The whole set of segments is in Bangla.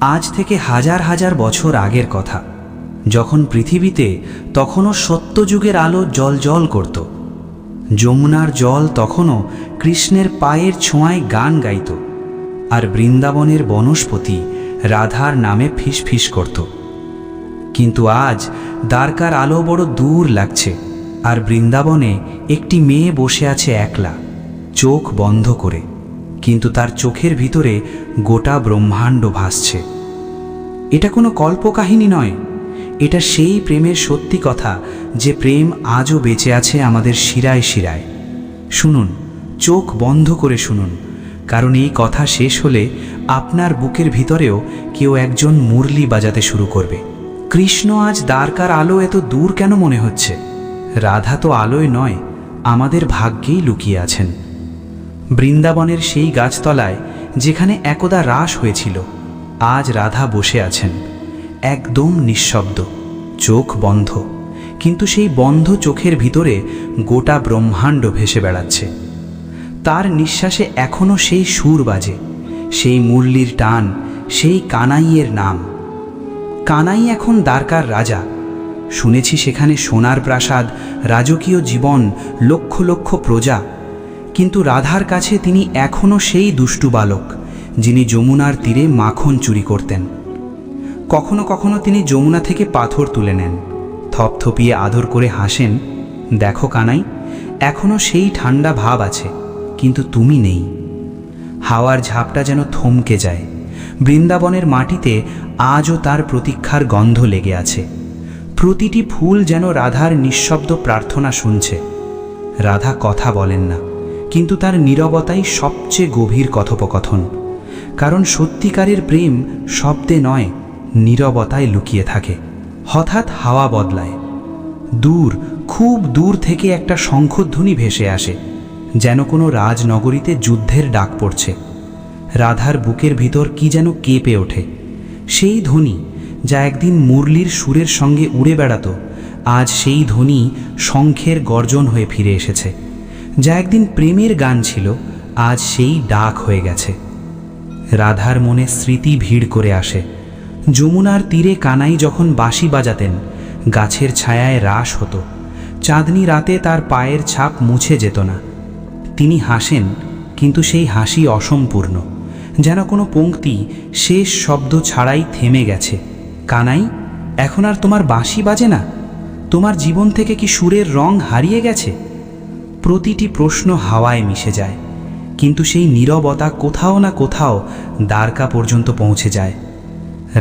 আজ থেকে হাজার হাজার বছর আগের কথা। যখন পৃথিবীতে তখনও সত্যযুগের আলো জল জল করত। যমুনার জল তখনও কৃষ্ণের পায়ের ছোঁয়ায় গান গাইত। আর বৃন্দাবনের বনস্পতি রাধার নামে ফিসফিস করত। কিন্তু আজ দ্বারকার আলো বড় দূর লাগছে, আর বৃন্দাবনে একটি মেয়ে বসে আছে একলা, চোখ বন্ধ করে। কিন্তু তার চোখের ভিতরে গোটা ব্রহ্মাণ্ড ভাসছে। এটা কোনো কল্পকাহিনী নয়। এটা সেই প্রেমের সত্যি কথা যে প্রেম আজও বেঁচে আছে আমাদের শিরায় শিরায়। শুনুন, চোখ বন্ধ করে শুনুন, কারণ এই কথা শেষ হলে আপনার বুকের ভিতরেও কেউ একজন মুরলি বাজাতে শুরু করবে। কৃষ্ণ আজ দ্বারকার আলো এত দূর কেন মনে হচ্ছে? রাধা তো আলোয় নয়, আমাদের ভাগ্যেই লুকিয়ে আছেন। বৃন্দাবনের সেই গাছতলায় যেখানে একদা রাস হয়েছিল, আজ রাধা বসে আছেন। একদম নিঃশব্দ, চোখ বন্ধ, কিন্তু সেই বন্ধ চোখের ভিতরে গোটা ব্রহ্মাণ্ড ভেসে বেড়াচ্ছে। তার নিঃশ্বাসে এখনও সেই সুর বাজে, সেই মুরলির টান, সেই কানাইয়ের নাম। কানাই এখন দ্বারকার রাজা। শুনেছি সেখানে সোনার প্রাসাদ, রাজকীয় জীবন, লক্ষ লক্ষ প্রজা। কিন্তু রাধার কাছে তিনি এখনও সেই দুষ্টু বালক, যিনি যমুনার তীরে মাখন চুরি করতেন। কখনো কখনো তিনি যমুনা থেকে পাথর তুলে নেন থপথপিয়ে আদর করে হাসেন, দেখো কানাই এখনও সেই ঠান্ডা ভাব আছে, কিন্তু তুমি নেই। হাওয়ার ঝাপটা যেন থমকে যায়, বৃন্দাবনের মাটিতে আজও তার প্রতীক্ষার গন্ধ লেগে আছে। প্রতিটি ফুল যেন রাধার নিঃশব্দ প্রার্থনা শুনছে। রাধা কথা বলেন না। কিন্তু তার নীরবতাই সবচেয়ে গভীর কথোপকথন। কারণ সত্যিকারের প্রেম শব্দে নয়, নীরবতায় লুকিয়ে থাকে। হঠাৎ হাওয়া বদলায়। দূর, খুব দূর থেকে একটা শঙ্খধ্বনি ভেসে আসে, যেন কোনো রাজনগরীতে যুদ্ধের ডাক পড়ছে। রাধার বুকের ভিতর কি যেন কেঁপে ওঠে। সেই ধ্বনি যা একদিন মুরলির সুরের সঙ্গে উড়ে বেড়াতো, আজ সেই ধ্বনি শঙ্খের গর্জন হয়ে ফিরে এসেছে। যা একদিন প্রেমের গান ছিল, আজ সেই ডাক হয়ে গেছে। রাধার মনে স্মৃতি ভিড় করে আসে। যমুনার তীরে কানাই যখন বাঁশি বাজাতেন, গাছের ছায়ায় রাস হতো। চাঁদনি রাতে তার পায়ের ছাপ মুছে যেত না। তিনি হাসেন, কিন্তু সেই হাসি অসম্পূর্ণ। যেন কোনো পংক্তি শেষ শব্দ ছাড়াই থেমে গেছে। কানাই, এখন আর তোমার বাঁশি বাজে না? তোমার জীবন থেকে কি সুরের রং হারিয়ে গেছে? প্রতিটি প্রশ্ন হাওয়ায় মিশে যায়, কিন্তু সেই নীরবতা কোথাও না কোথাও দ্বারকা পর্যন্ত পৌঁছে যায়।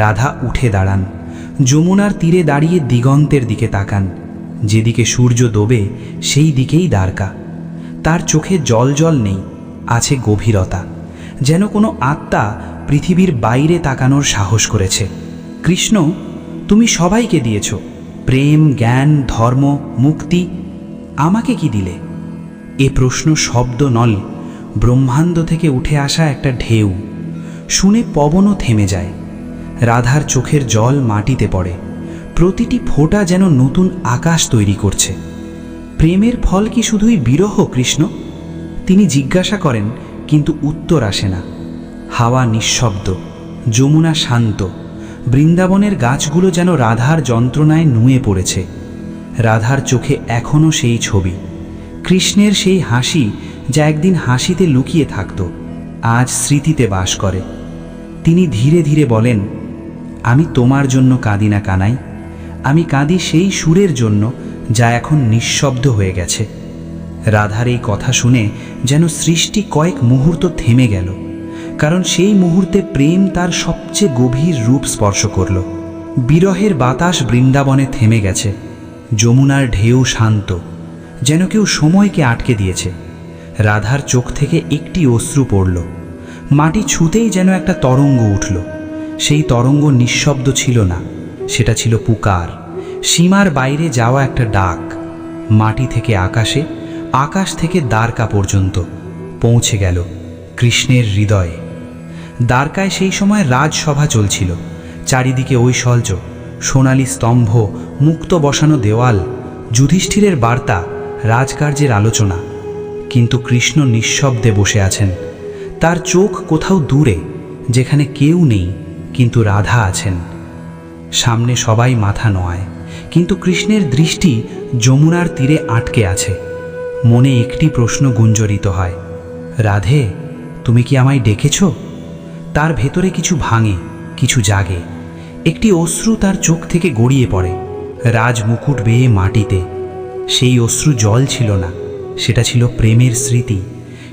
রাধা উঠে দাঁড়ান, যমুনার তীরে দাঁড়িয়ে দিগন্তের দিকে তাকান, যেদিকে সূর্য দোবে সেই দিকেই দ্বারকা। তার চোখে জল জল নেই, আছে গভীরতা, যেন কোনো আত্মা পৃথিবীর বাইরে তাকানোর সাহস করেছে। কৃষ্ণ, তুমি সবাইকে দিয়েছ, প্রেম, জ্ঞান, ধর্ম, মুক্তি, আমাকে কি দিলে? এ প্রশ্ন শব্দ নল, ব্রহ্মাণ্ড থেকে উঠে আসা একটা ঢেউ। শুনে পবনও থেমে যায়। রাধার চোখের জল মাটিতে পড়ে। প্রতিটি ফোঁটা যেন নতুন আকাশ তৈরি করছে। প্রেমের ফল কি শুধুই বিরহ, কৃষ্ণ? তিনি জিজ্ঞাসা করেন, কিন্তু উত্তর আসে না। হাওয়া নিঃশব্দ, যমুনা শান্ত। বৃন্দাবনের গাছগুলো যেন রাধার যন্ত্রণায় নুয়ে পড়েছে। রাধার চোখে এখনও সেই ছবি। কৃষ্ণের সেই হাসি যা একদিন হাসিতে লুকিয়ে থাকত, আজ স্মৃতিতে বাস করে। তিনি ধীরে ধীরে বলেন, আমি তোমার জন্য কাঁদি না কানাই, আমি কাঁদি সেই সুরের জন্য যা এখন নিঃশব্দ হয়ে গেছে রাধার এই কথা শুনে যেন সৃষ্টি কয়েক মুহূর্ত থেমে গেল, কারণ সেই মুহূর্তে প্রেম তার সবচেয়ে গভীর রূপ স্পর্শ করল। বিরহের বাতাস বৃন্দাবনে থেমে গেছে, যমুনার ঢেউ শান্ত। যেন কেউ সময়কে আটকে দিয়েছে। রাধার চোখ থেকে একটি অশ্রু পড়ল। মাটি ছুতেই যেন একটা তরঙ্গ উঠল। সেই তরঙ্গ নিঃশব্দ ছিল না। সেটা ছিল পুকার। সীমার বাইরে যাওয়া একটা ডাক। মাটি থেকে আকাশে, আকাশ থেকে দ্বারকা পর্যন্ত পৌঁছে গেল কৃষ্ণের হৃদয়ে। দ্বারকায় সেই সময় রাজসভা চলছিল। চারিদিকে ঐশ্বর্য সোনালি স্তম্ভ, মুক্ত বসানো দেওয়াল, যুধিষ্ঠিরের বার্তা রাজকার্যের আলোচনা। কিন্তু কৃষ্ণ নিঃশব্দে বসে আছেন। তার চোখ কোথাও দূরে, যেখানে কেউ নেই, কিন্তু রাধা আছেন। সামনে সবাই মাথা নোয়ায়, কিন্তু কৃষ্ণের দৃষ্টি যমুনার তীরে আটকে আছে। মনে একটি প্রশ্ন গুঞ্জরিত হয়, রাধে, তুমি কি আমায় ডেকেছ? তার ভেতরে কিছু ভাঙে, কিছু জাগে। একটি অশ্রু তার চোখ থেকে গড়িয়ে পড়ে। রাজ মুকুট বেয়ে মাটিতে। সেই অশ্রু জল ছিল না, সেটা ছিল প্রেমের স্মৃতি,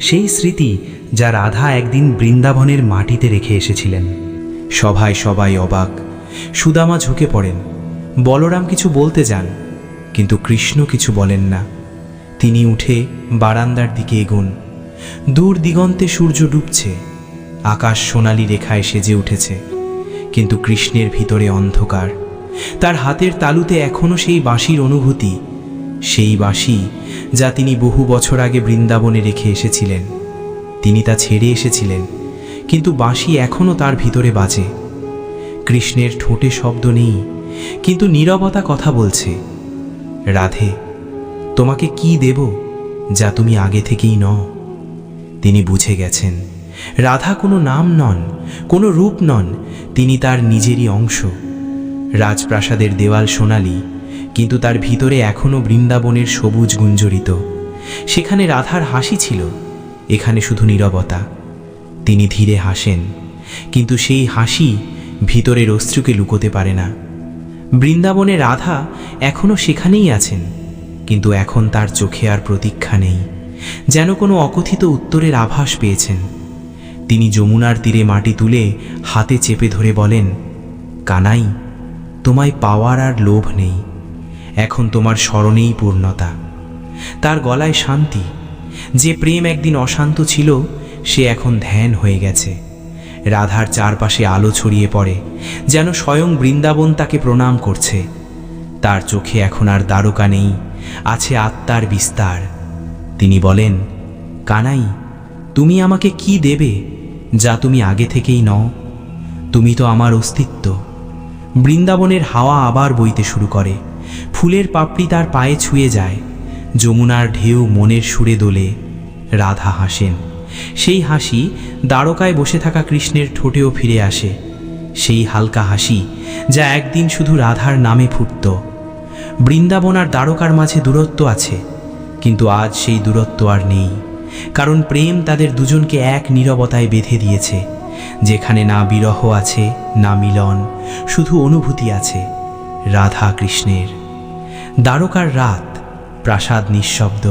সেই স্মৃতি যা রাধা একদিন বৃন্দাবনের মাটিতে রেখে এসেছিলেন। সভায় সবাই অবাক, সুদামা ঝুঁকে পড়েন, বলরাম কিছু বলতে যান, কিন্তু কৃষ্ণ কিছু বলেন না। তিনি উঠে বারান্দার দিকে এগুন, দূর দিগন্তে সূর্য ডুবছে, আকাশ সোনালি রেখায় সেজে উঠেছে, কিন্তু কৃষ্ণের ভিতরে অন্ধকার, তার হাতের তালুতে এখনও সেই বাঁশির অনুভূতি সেই বাঁশি যা তিনি বহু বছর আগে বৃন্দাবনে রেখে এসেছিলেন। তিনি তা ছেড়ে এসেছিলেন, কিন্তু বাঁশি এখনও তার ভিতরে বাজে। কৃষ্ণের ঠোঁটে শব্দ নেই, কিন্তু নীরবতা কথা বলছে। রাধে, তোমাকে কি দেব যা তুমি আগে থেকেই নও? তিনি বুঝে গেছেন, রাধা কোনো নাম নন, কোনো রূপ নন, তিনি তার নিজেরই অংশ। রাজপ্রাসাদের দেওয়াল সোনালি কিন্তু তার ভিতরে এখনও বৃন্দাবনের সবুজ গুঞ্জরিত। সেখানে রাধার হাসি ছিল, এখানে শুধু নীরবতা। তিনি ধীরে হাসেন, কিন্তু সেই হাসি ভিতরের অশ্রুকে লুকোতে পারে না। বৃন্দাবনে রাধা এখনও সেখানেই আছেন, কিন্তু এখন তার চোখে আর প্রতীক্ষা নেই, যেন কোনো অকথিত উত্তরের আভাস পেয়েছেন। তিনি যমুনার তীরে মাটি তুলে হাতে চেপে ধরে বলেন, কানাই, তোমায় পাওয়ার আর লোভ নেই। এখন তোমার স্মরণেই পূর্ণতা। তার গলায় শান্তি। যে প্রেম একদিন অশান্ত ছিল, সে এখন ধ্যান হয়ে গেছে। রাধার চারপাশে আলো ছড়িয়ে পড়ে, যেন স্বয়ং বৃন্দাবন তাকে প্রণাম করছে। তার চোখে এখন আর দ্বারকা নেই, আছে আত্মার বিস্তার। তিনি বলেন, কানাই, তুমি আমাকে কি দেবে, যা তুমি আগে থেকেই নও? তুমি তো আমার অস্তিত্ব। বৃন্দাবনের হাওয়া আবার বইতে শুরু করে। ফুলের পাপড়ি তার পায়ে ছুঁয়ে যায়। যমুনার ঢেউ মনের সুরে দোলে। রাধা হাসেন। সেই হাসি দ্বারকায় বসে থাকা কৃষ্ণের ঠোঁটেও ফিরে আসে। সেই হালকা হাসি যা একদিন শুধু রাধার নামে ফুটত। বৃন্দাবন আর দ্বারকার মাঝে দূরত্ব আছে, কিন্তু আজ সেই দূরত্ব আর নেই। কারণ প্রেম তাদের দুজনকে এক নীরবতায় বেঁধে দিয়েছে। যেখানে না বিরহ আছে, না মিলন, শুধু অনুভূতি আছে। রাধা কৃষ্ণের দ্বারকার রাত প্রাসাদ নিঃশব্দ,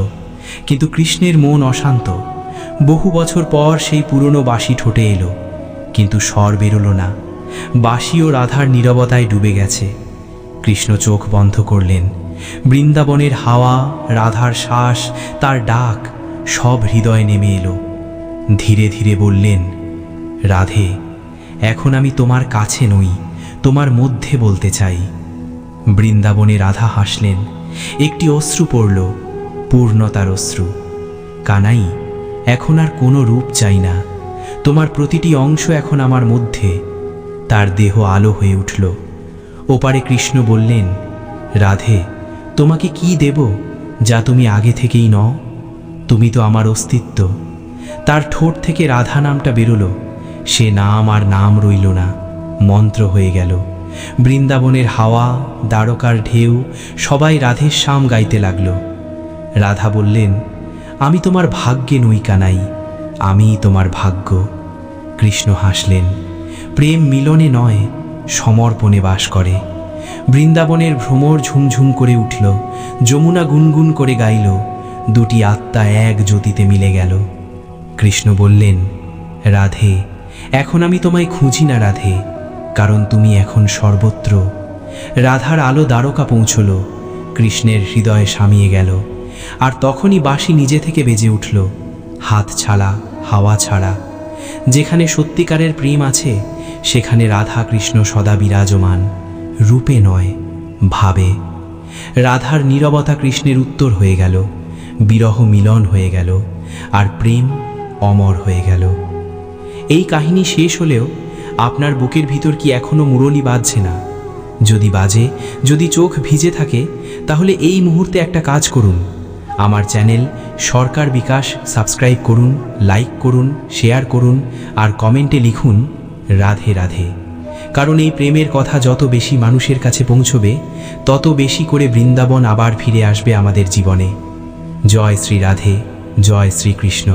কিন্তু কৃষ্ণের মন অশান্ত। বহু বছর পর সেই পুরনো বাঁশি ঠোঁটে এলো, কিন্তু স্বর বেরোলো না। বাঁশি ও রাধার নীরবতায় ডুবে গেছে। কৃষ্ণ চোখ বন্ধ করলেন। বৃন্দাবনের হাওয়া, রাধার শ্বাস, তার ডাক সব হৃদয়ে নেমে এলো। ধীরে ধীরে বললেন, রাধে, এখন আমি তোমার কাছে নই, তোমার মধ্যে বলতে চাই। বৃন্দাবনে রাধা হাসলেন। একটি অশ্রু পড়ল, পূর্ণতার অশ্রু। কানাই, এখন আর কোনো রূপ চাই না। তোমার প্রতিটি অংশ এখন আমার মধ্যে। তার দেহ আলো হয়ে উঠল। ওপারে কৃষ্ণ বললেন, রাধে, তোমাকে কি দেব যা তুমি আগে থেকেই নও? তুমি তো আমার অস্তিত্ব। তার ঠোঁট থেকে রাধা নামটা বেরোলো। সে নাম আর নাম রইল না। মন্ত্র হয়ে গেল। বৃন্দাবনের হাওয়া, দ্বারকার ঢেউ, সবাই রাধের শাম গাইতে লাগল। রাধা বললেন, আমি তোমার ভাগ্যে নই কানাই আমি তোমার ভাগ্য। কৃষ্ণ হাসলেন, প্রেম মিলনে নয়, সমর্পণে বাস করে। বৃন্দাবনের ভ্রমর ঝুমঝুম করে উঠল, যমুনা গুনগুন করে গাইল, দুটি আত্মা এক জ্যোতিতে মিলে গেল। কৃষ্ণ বললেন, রাধে, এখন আমি তোমায় খুঁজি না রাধে কারণ তুমি এখন সর্বত্র। রাধার আলো দ্বারকা পৌঁছল, কৃষ্ণের হৃদয়ে সামিয়ে গেল, আর তখনই বাঁশি নিজে থেকে বেজে উঠল, হাত ছাড়া, হাওয়া ছাড়া। যেখানে সত্যিকারের প্রেম আছে, সেখানে রাধা কৃষ্ণ সদা বিরাজমান, রূপে নয়, ভাবে। রাধার নীরবতা কৃষ্ণের উত্তর হয়ে গেল, বিরহ মিলন হয়ে গেল, আর প্রেম অমর হয়ে গেল। এই কাহিনী শেষ হলেও আপনার বুকের ভিতর কি এখনও মুরলি বাজছে না? যদি বাজে, যদি চোখ ভিজে থাকে, তাহলে এই মুহূর্তে একটা কাজ করুন। আমার চ্যানেল সরকার বিকাশ সাবস্ক্রাইব করুন, লাইক করুন, শেয়ার করুন আর কমেন্টে লিখুন, রাধে রাধে। কারণ এই প্রেমের কথা যত বেশি মানুষের কাছে পৌঁছবে, তত বেশি করে বৃন্দাবন আবার ফিরে আসবে আমাদের জীবনে। জয় শ্রী রাধে, জয় শ্রীকৃষ্ণ